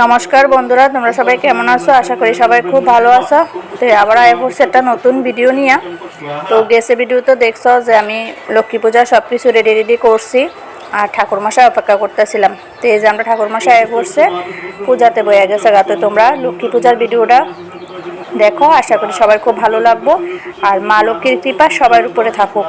নমস্কার বন্ধুরা, তোমরা সবাই কেমন আছো? আশা করি সবাই খুব ভালো আছো। তো আবার আয় পড়ছে একটা নতুন ভিডিও নিয়ে। তো গেছে ভিডিও তো দেখছ যে আমি লক্ষ্মী পূজা সব কিছু রেডি রেডি করছি। আর ঠাকুরমশাই অপেক্ষা করতেছিলাম। তো এই যে আমরা ঠাকুরমশাই আয় পড়ছে পূজাতে বয়ে গেছে গা তো তোমরা। লক্ষ্মী পূজার ভিডিওটা দেখো, আশা করি সবার খুব ভালো লাগবো। আর মা লক্ষ্মীর কৃপা সবার উপরে থাকুক।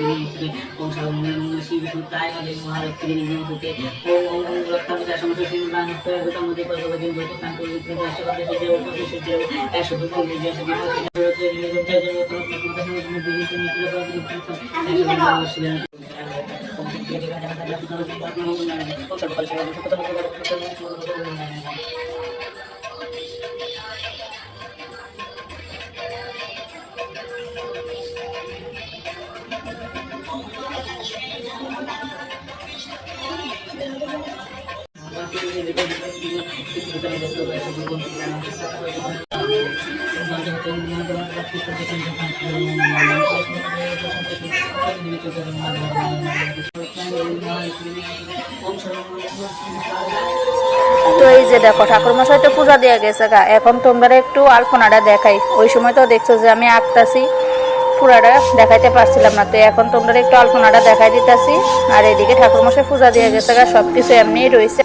ওম সর্বমঙ্গল শিব সূত্রায় হরে মহালক্ষ্মী নিয়ম হতে ওম ওম ওম লক্ষ্মী সমস্ত সিংহান প্রয়োগতা মধ্যে কর্মবাদী বৈঠক কান্ত বিক্রি রাষ্ট্র কান্ত সূর্য উপরে সূর্য এক সূর্য নির্দেশ তো এই যে দেখো ঠাকুরমশাই তো পূজা দিয়ে গেছে গা। এখন তোমরা একটু আলপনাটা দেখাই। ওই সময় তো দেখছ যে আমি আঁকতাছি, পুরাটা দেখাইতে পারছিলাম না। তো এখন তোমরা একটু আলপনাটা দেখাই দিতেছি। আর এদিকে ঠাকুরমশাই পূজা দিয়ে গেছে গা সব কিছু এমনিই রয়েছে।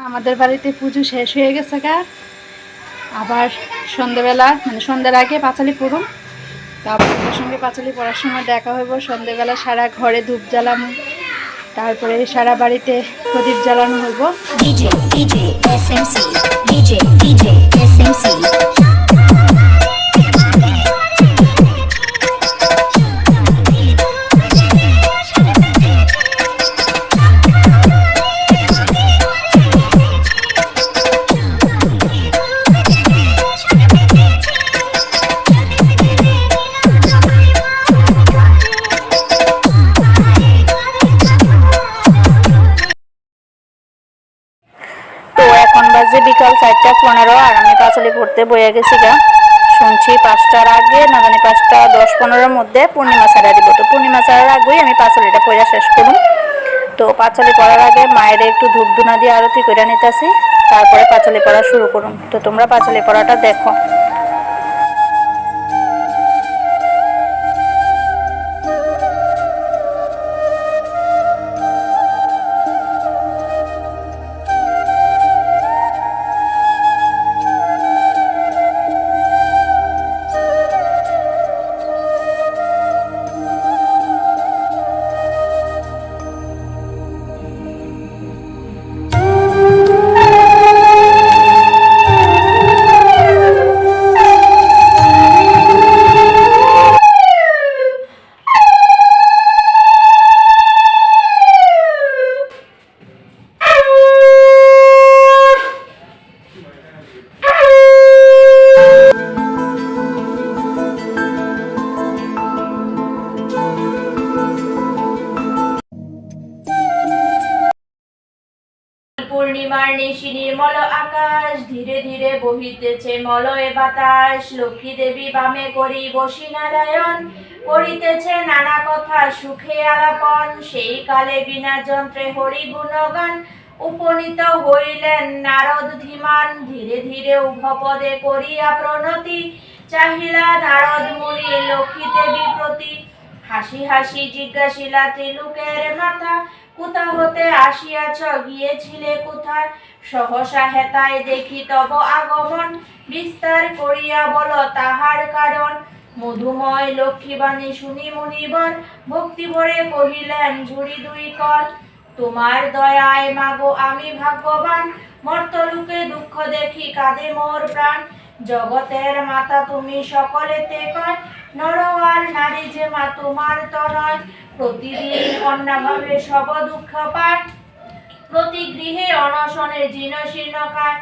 আমাদের বাড়িতে পুজো শেষ হয়ে গেছে গা। আবার সন্ধেবেলা মানে সন্ধ্যার আগে পাঁচালি পড়ুন। তারপর সঙ্গে পাঁচালি পড়ার সময় দেখা হইব। সন্ধেবেলা সারা ঘরে ধূপ জ্বালানো, তারপরে সারা বাড়িতে প্রদীপ জ্বালানো হইব। পড়তে বয়ে গেছি গা। শুনছি পাঁচটার আগে, না জানি পাঁচটা দশ পনেরোর মধ্যে পূর্ণিমা ছাড়া দিব। তো পূর্ণিমা ছাড়ার আগেই আমি পাঁচালিটা পড়া শেষ করুন তো পাঁচালি পড়ার আগে মায়ের একটু ধূপ ধুনা দিয়ে আরতি করে নিতেছি। তারপরে পাঁচালি পড়া শুরু করুন। তো তোমরা পাঁচালি পড়াটা দেখো। বহিতেছে মলয় বাতাস, লক্ষ্মী দেবী বামে করি বসি নারায়ণ করিতেছে নানা কথা সুখে আলাপন, সেই কালে বিনা যন্ত্রে হরি গুণগান উপনীত হইলেন নারদ ধীমান, ধীরে ধীরে উভপদে করিয়া প্রণতি, চাহিলা নারদ মুনি লক্ষ্মী দেবী প্রতি, হাসি হাসি জিজ্ঞাসিলা ত্রিলোকের মাথা কোথা হতে আসিয়াছ, গিয়েছিলে কোথায়? সহসা হেতায় দেখি তব আগমন। বিস্তার করিয়া বল তাহার কারণ। মধুময় লক্ষ্মীবাণী শুনি মুনিবর, ভক্তি ভরে কহিলেন, ঝুড়ি দুই কর তোমার দয়ায় মাগো, আমি ভাগ্যবান। মর্তলোকে দুঃখ দেখি, কাঁদে মোর প্রাণ। জগতের মাতা তুমি সকলেতে কয়। নর আর নারী যে মা, তোমার তনয় প্রতিদিন অন্যভাবে সব দুঃখ পায় প্রতি গৃহে অনশনের জীর্ণ শীর্ণকার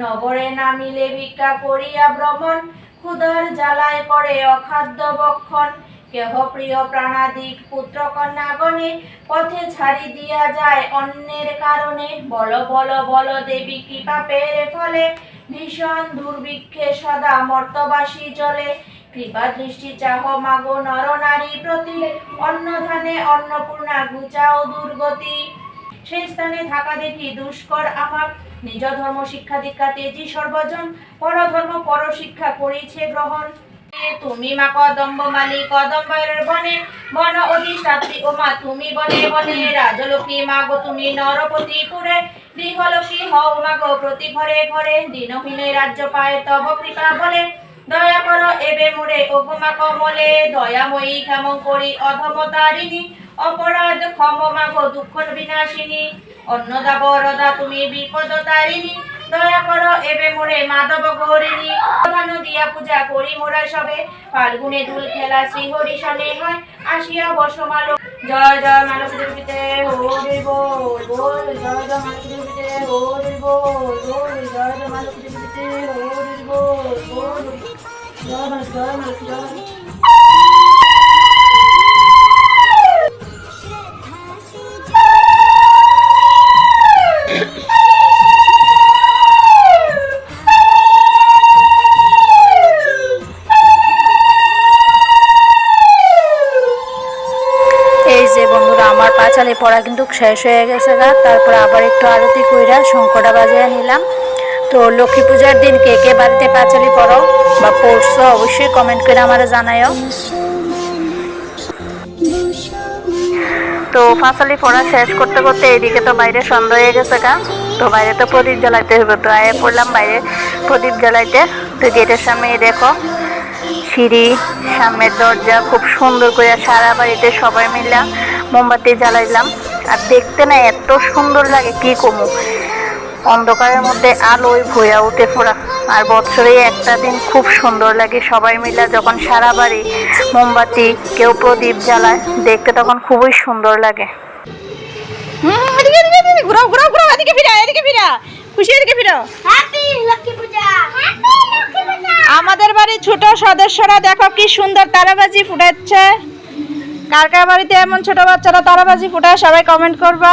নগরে নামিলে ভিক্ষা করিয়া ভ্রমণ, ক্ষুধার জ্বালায় করে অখাদ্য বক্ষণ কেহ প্রিয় প্রাণাদিক পুত্র কন্যাগণে পথে ছাড়ি দিয়া যায় অন্যের কারণে। বল বল বল, দেবী কি পাপের ফলে ভীষণ দুর্ভিক্ষে সদা মর্তবাসী জলে কৃপা দৃষ্টি চাহ মাগো নর নারী প্রতি অন্নপূর্ণা দুর্গতি। স্থানে থাকা দেখি দুষ্কর আমার, নিজ ধর্ম শিক্ষা দীক্ষা তেজি সর্বজন, পরধর্ম পর শিক্ষা করিছে গ্রহণ। তুমি মা কদম্ব মালি কদম্বের বনে, বন অধিষ্ঠাত্রী ও মা তুমি বনে বনে, রাজলক্ষ্মী মা গো তুমি নরপতি পুরে গৃহলক্ষ্মী হও মা গো প্রতি ঘরে ঘরে, দিনহীনে রাজ্য পায় তব কৃপা বলে। দয়া করো এবে মোরে ওঘমা কমলে, দয়াময়ী ক্ষমং করি অধমতারিণী অপরাধ ক্ষম মাগো দুঃখ বিনাশিনী। অন্নদা, বরদা, তুমি বিপদ তারিণী। দয়া করো এবে মোরে মাধব গৌরিণী। প্রধান দিয়া পূজা করি মোরা সবে। ফাল্গুনে দুল খেলা শ্রী হরি সনে হয়, আসিয়া বসমালো জয় জয় মানব দেবীতে হরি বল জয় জয় মানব দেবীতে হরি বল জয় জয় মানব দেবীতে হরি আমার পড়া কিন্তু শেষ হয়ে গেছে গা। তারপর আবার একটু আরতি কইরা শঙ্কটা বাজিয়ে নিলাম। তো লক্ষ্মী পূজার দিন কে কে বাড়িতে পাঁচালি পড়ো বা পড়ছো, অবশ্যই কমেন্ট করে আমার জানাইও তো পাঁচালি পড়া শেষ করতে করতে এইদিকে তো বাইরে সন্ধ্যা হয়ে গেছে গা। তো বাইরে তো প্রদীপ জ্বালাইতে হবে, তো আয়ে পড়লাম বাইরে প্রদীপ জ্বালাইতে। তো গেটের সামনে দেখো, সিঁড়ি, সামনের দরজা, খুব সুন্দর করে সারা বাড়িতে সবাই মিলা মোমবাতি জ্বালাইলাম। আর দেখতে না এত সুন্দর লাগে, কি কমু? অন্ধকারের মধ্যে আলোয় ভয়া উঠে ফোরা আর বছরে একটা দিন খুব সুন্দর লাগে সবাই মিলে যখন সারা বাড়ি মোমবাতি কেউ প্রদীপ জ্বালায় দেখতে তখন খুবই সুন্দর লাগে। হুম এদিকে এদিকে এদিকে ঘুরাও ঘুরাও ঘুরাও এদিকে ফিরা এদিকে ফিরা খুশি এদিকে ফিরাও হ্যাপি লক্ষ্মী পূজা হ্যাপি লক্ষ্মী পূজা আমাদের বাড়ির ছোট সদস্যরা দেখো কি সুন্দর তারাবাজি ফুটাচ্ছে। কার কার বাড়িতে এমন ছোট বাচ্চারা তারাবাজি ফুটায় সবাই কমেন্ট করবা।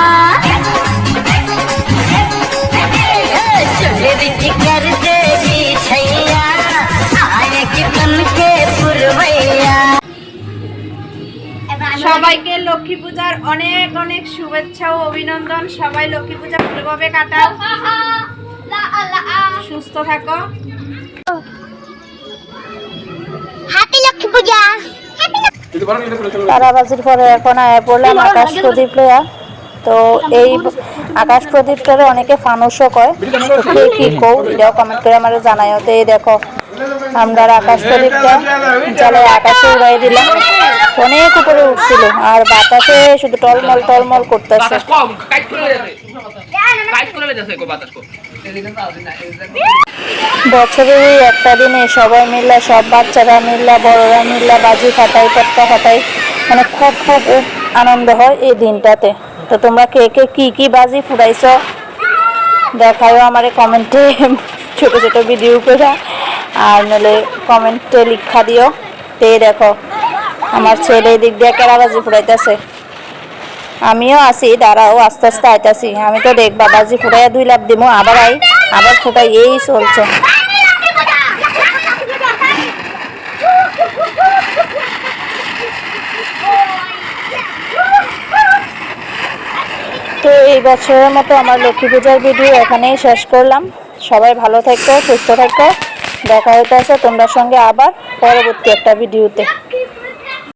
সবাইকে লক্ষ্মী পূজার অনেক অনেক শুভেচ্ছা ও অভিনন্দন। সবাই লক্ষ্মী পূজা ভালোভাবে কাটাও। সুস্থ থাকো। হ্যাপি লক্ষ্মী পূজা তারাবাজির পরে এখন আয়া পড়লাম আকাশ প্রদীপ লয়া। তো এই আকাশ প্রদীপটারে অনেকে ফানুসও কয়। তো কে কি কও এটাও কমেন্ট করে আমার জানাইও তো এই দেখো আমরা আকাশ প্রদীপটা জ্বালাই আকাশে উড়াই দিলাম। অনেক উপরে উঠছিল আর বাতাসে শুধু টলমল টলমল করতেছে। বছরের একটা দিনে সবাই মিলে সব বাচ্চারা মিল্লা বড়রা মিল্লা বাজি ফাটাই পট্টা ফাটাই মানে খুব খুব আনন্দ হয় এই দিনটাতে। তো তোমরা কে কে কি কি বাজি ফুটাইছ? দেখাও আমার কমেন্টে ছোট ছোট ভিডিও করে। আর নলে কমেন্টে লিখা দিও। তে দেখো, আমার ছেলে দিক দিয়ে কেরা বাজি ফুটাইতেছে আমিও আছি, দাঁড়াও, আস্তে আস্তে আইতাছি। আমি তো দেখবা বাজি ফুটাইয়া দুই লাভ দিমু, আবার আই, আবার ফুটাই, এই চলছে। তো এই বছরের মতো আমার লক্ষ্মী পূজার ভিডিও এখানেই শেষ করলাম। সবাই ভালো থাকো, সুস্থ থাকো। দেখা হইতেছে তোমরা সঙ্গে আবার পরবর্তী একটা ভিডিওতে।